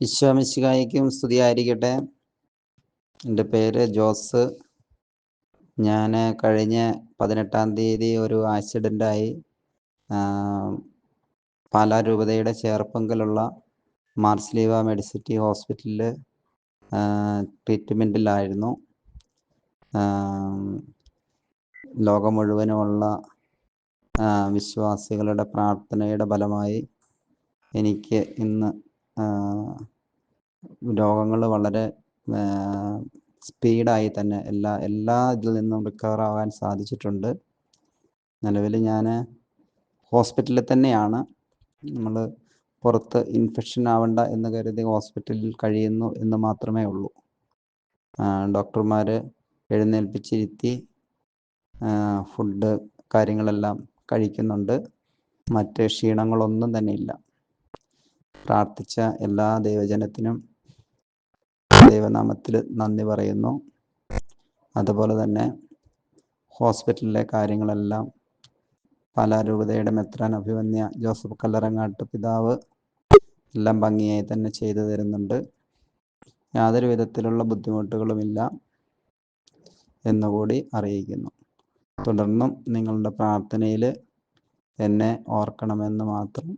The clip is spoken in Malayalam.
വിശ്വാമിശികായിക്കും സ്തുതിയായിരിക്കട്ടെ. എന്റെ പേര് ജോസ്. ഞാൻ കഴിഞ്ഞ പതിനെട്ടാം തീയതി ഒരു ആക്സിഡന്റായി പാലാ രൂപതയുടെ ചേർപ്പങ്കലുള്ള മാർസ്ലീവ മെഡിസിറ്റി ഹോസ്പിറ്റലിൽ ട്രീറ്റ്മെന്റിലായിരുന്നു. ലോകം മുഴുവനുമുള്ള വിശ്വാസികളുടെ പ്രാർത്ഥനയുടെ ഫലമായി എനിക്ക് ഇന്ന് രോഗങ്ങൾ വളരെ സ്പീഡായി തന്നെ എല്ലാ എല്ലാ ഇതിൽ നിന്നും റിക്കവർ ആവാൻ സാധിച്ചിട്ടുണ്ട്. നിലവിൽ ഞാൻ ഹോസ്പിറ്റലിൽ തന്നെയാണ്. നമ്മൾ പുറത്ത് ഇൻഫെക്ഷൻ ആവണ്ട എന്ന് കരുതി ഹോസ്പിറ്റലിൽ കഴിയുന്നു എന്ന് മാത്രമേ ഉള്ളൂ. ഡോക്ടർമാർ എഴുന്നേൽപ്പിച്ചിരുത്തി ഫുഡ് കാര്യങ്ങളെല്ലാം കഴിക്കുന്നുണ്ട്. മറ്റ് ക്ഷീണങ്ങളൊന്നും തന്നെ ഇല്ല. പ്രാർത്ഥിച്ച എല്ലാ ദൈവജനത്തിനും ദൈവനാമത്തിൽ നന്ദി പറയുന്നു. അതുപോലെ തന്നെ ഹോസ്പിറ്റലിലെ കാര്യങ്ങളെല്ലാം പാലാരൂപതയുടെ മെത്രാൻ അഭിമന്യ ജോസഫ് കല്ലറങ്ങാട്ട് പിതാവ് എല്ലാം ഭംഗിയായി തന്നെ ചെയ്തു തരുന്നുണ്ട്. യാതൊരു വിധത്തിലുള്ള ബുദ്ധിമുട്ടുകളുമില്ല എന്നുകൂടി അറിയിക്കുന്നു. തുടർന്നും നിങ്ങളുടെ പ്രാർത്ഥനയിൽ എന്നെ ഓർക്കണമെന്ന് മാത്രം